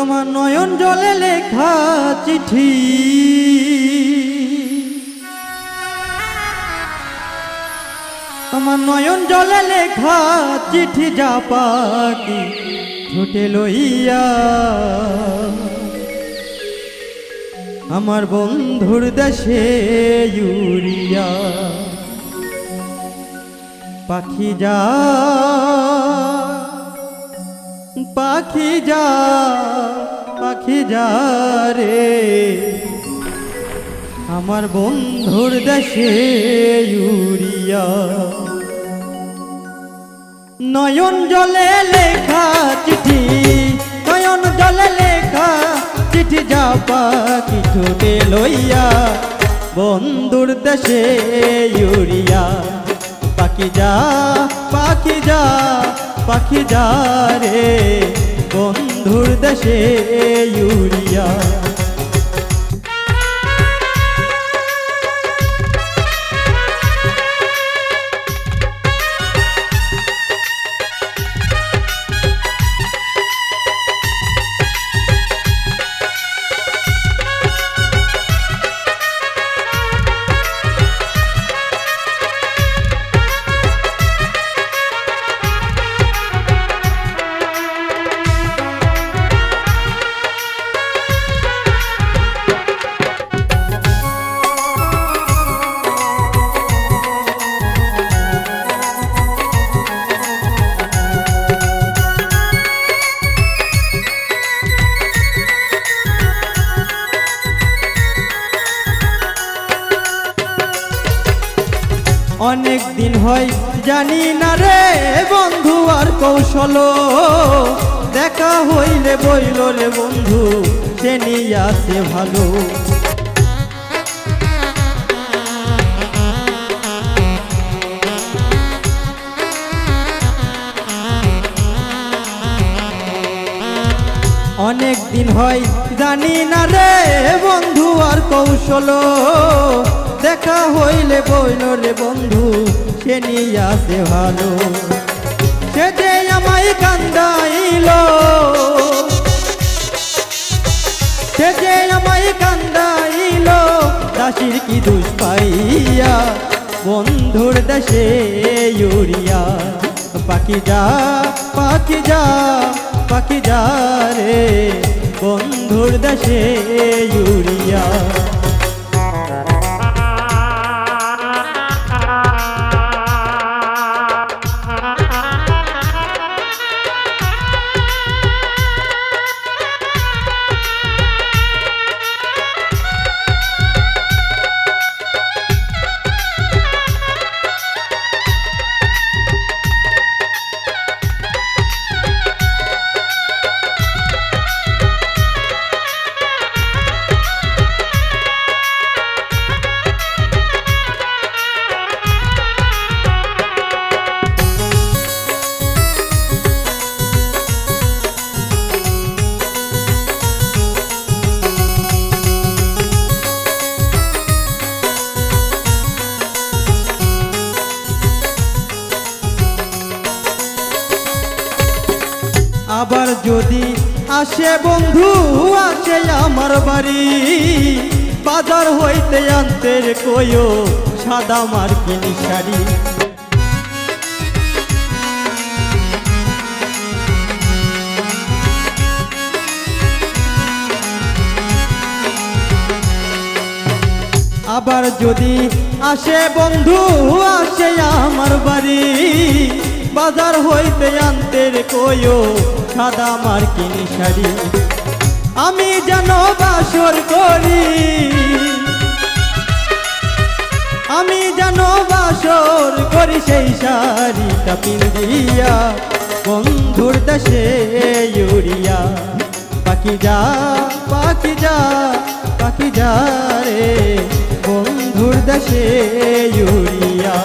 আমার নয়ন জলে লেখা চিঠি। আমার নয়ন জলে লেখা চিঠি যা পাখি ঠোঁটে লইয়া। আমার বন্ধুর দেশে ইউরিয়া। পাখি যা পাখি যা পাখি যা রে। আমার বন্ধুর দেশে ইউরিয়া। নয়ন জলে লেখা চিঠি, নয়ন জলে লেখা চিঠি যা পাখি ঠোঁটে লইয়া। বন্ধুর দেশে ইউরিয়া। পাখি যা পাখি যা। পাখি যারে বন্ধুর দেশে ইউরিয়া। অনেক দিন হয়, জানি না রে বন্ধু আর কৌশল। দেখা হইলে বইল রে বন্ধু, সে নিয়ে আসে ভালো। অনেক দিন হয়, জানি না রে বন্ধু আর কৌশল। দেখা হইলে বইল রে বন্ধু, সে নিয়ে আসে ভালো। সে যে আমায় কান্দাইল। সে যে আমায় কান্দাইল, দাসির কি দুষ পাইয়া? বন্ধুর দেশে ইউরিয়া পাখি যা পাখি যা পাখি যা রে। বন্ধুর দেশে ইউরিয়া যদি আসে বন্ধু আসে আমার বাড়ি, বাজার হইতে আনতে কয়ো সাদা মার্কিন শাড়ি। আবার যদি আসে বন্ধু আসে আমার বাড়ি, বাজার হইতে আনতে কয়ো সাদা মার্কিন শাড়ি। আমি যেন বাসর করি। আমি যেন বাসর করি সেই শাড়িটা পিন্দিয়া বন্ধুর দেশে ইউরিয়া পাখি যা পাখি যা পাখি যা রে। বন্ধুর দেশে ইউরিয়া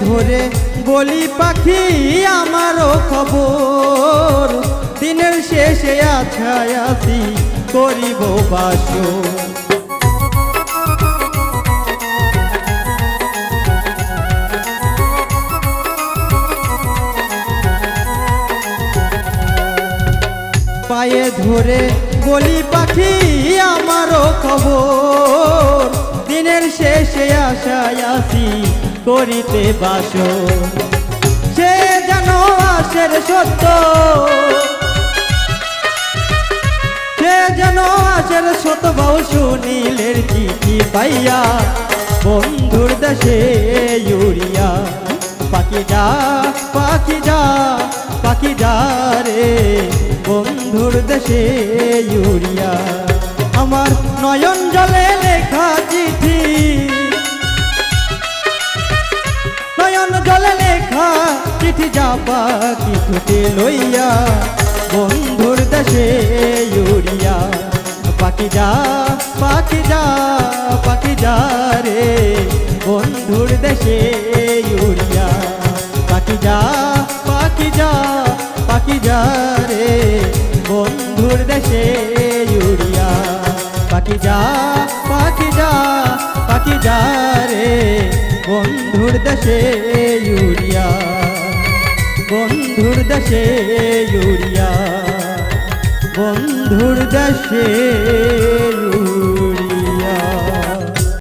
ধরে বলি, পাখি, আমারও খবর। দিনের শেষে আছায় করিব বাসর। পায়ে ধরে বলি, পাখি, আমারও খবর। দিনের শেষে আশায় আসি করিতে বাসো। সে যেন আসের সত্য। সে যেন আসের সত বাউ সুনীলের চিঠি পাইয়া বন্ধুর দেশে ইউরিয়া পাখি যা পাখি যা পাখি যা রে। বন্ধুর দেশে ইউরিয়া আমার নয়ন জলে লেখা চিঠি। নয়ন গলে লেখা, চিঠি যাবা কিছুতে লইয়া, বন্ধুর দেশে ইউরিয়া পাখি যা পাখি যা পাখি যা রে, বন্ধুর দেশে ইউরিয়া বন্ধুর দেশে ইউরিয়া বন্ধুর দেশে ইউরিয়া বন্ধুর দেশে ইউরিয়া।